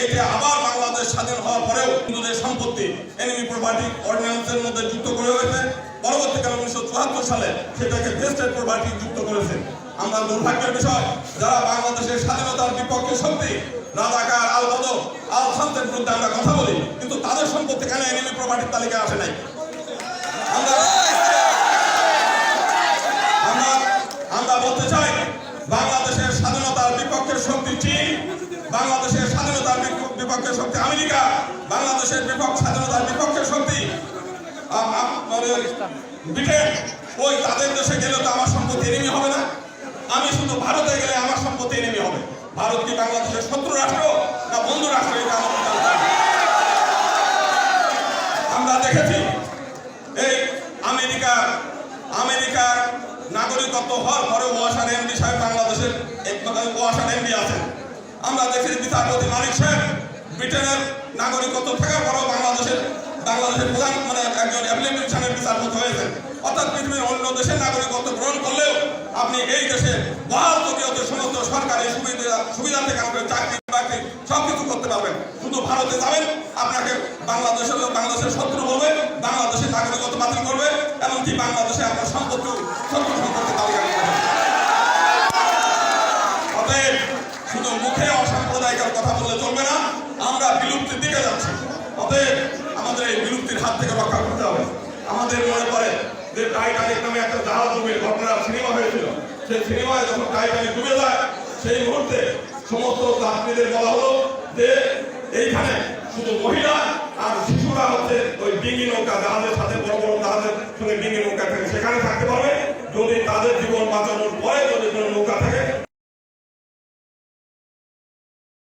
এইটা আবার বাংলাদেশ স্বাধীন হওয়ার পরেও হিন্দুদের সম্পত্তি এনিমি প্রপার্টি অর্ডিন্যান্সের মধ্যে যুক্ত করে হয়েছে। পরবর্তীকালে উনিশশো চুয়াত্তর সালে সেটাকে ভেস্টেড প্রপার্টি যুক্ত করেছে। আমরা দুর্ভাগ্যের বিষয়, যারা বাংলাদেশের স্বাধীনতার বিপক্ষে শক্তি, রাজাকার আল বদর, আল শান্তের বিরুদ্ধে আমরা কথা বলি, কিন্তু তাদের সম্পত্তি কেন এনিমি প্রপার্টির তালিকায় আসে নাই? আমরা আমরা আমরা বলতে চাই, বাংলাদেশের স্বাধীনতার বিপক্ষের শক্তি চীন বাংলাদেশের স্বাধীনতার বিপ- বিপক্ষের শক্তি আমেরিকা, বাংলাদেশের বিপক্ষ স্বাধীনতার বিপক্ষের শক্তি ব্রিটেন, ওই তাদের দেশে গেলে তো আমার সম্পত্তি এনিমি হবে না। আমি শুধু ভারতে গেলে আমার সম্পত্তি এনিমি হবে। ভারত কি বাংলাদেশের শত্রু রাষ্ট্র না বন্ধু রাষ্ট্র এটা আমার দেখেছি, এই আমেরিকা আমেরিকার নাগরিকত্ব হওয়ার পরে ওয়াসার এমডি সাহেব বাংলাদেশের আমরা দেখেছি বিচারপতি মালিক সাহেব, ব্রিটেনের নাগরিকত্ব থাকার পরেও বাংলাদেশের বাংলাদেশের প্রধান মানে একজন অ্যাপ্লিকেশনের বিচারপতি হয়েছেন। অর্থাৎ পৃথিবীর অন্য দেশের নাগরিকত্ব গ্রহণ করলেও আপনি এই দেশে বহাল সমস্ত সরকারি সুবিধা সুবিধা থেকে আপনি চাকরি, বাকরি সব কিছু করতে পারবেন। শুধু ভারতে যাবেন, আপনাকে বাংলাদেশের বাংলাদেশের শত্রু বলবে, বাংলাদেশের নাগরিকত্ব বাতিল করবে, এমনকি বাংলাদেশে আপনার সম্পত্তি শত্রু সম্পর্কে টাইটানিক নামে একটা জাহাজ ডুবির ঘটনা সিনেমা হয়েছিল। সেই সিনেমায় যখন টাইটানিক ডুবে যায়, সেই মুহূর্তে সমস্ত যাত্রীদের বলা হলো যে এইখানে শুধু মহিলা আর শিশুরা হচ্ছে ওই ডিঙ্গি নৌকা জাহাজের সাথে বড় বড় জাহাজের সঙ্গে ডিঙ্গি নৌকা থাকে। সেখানে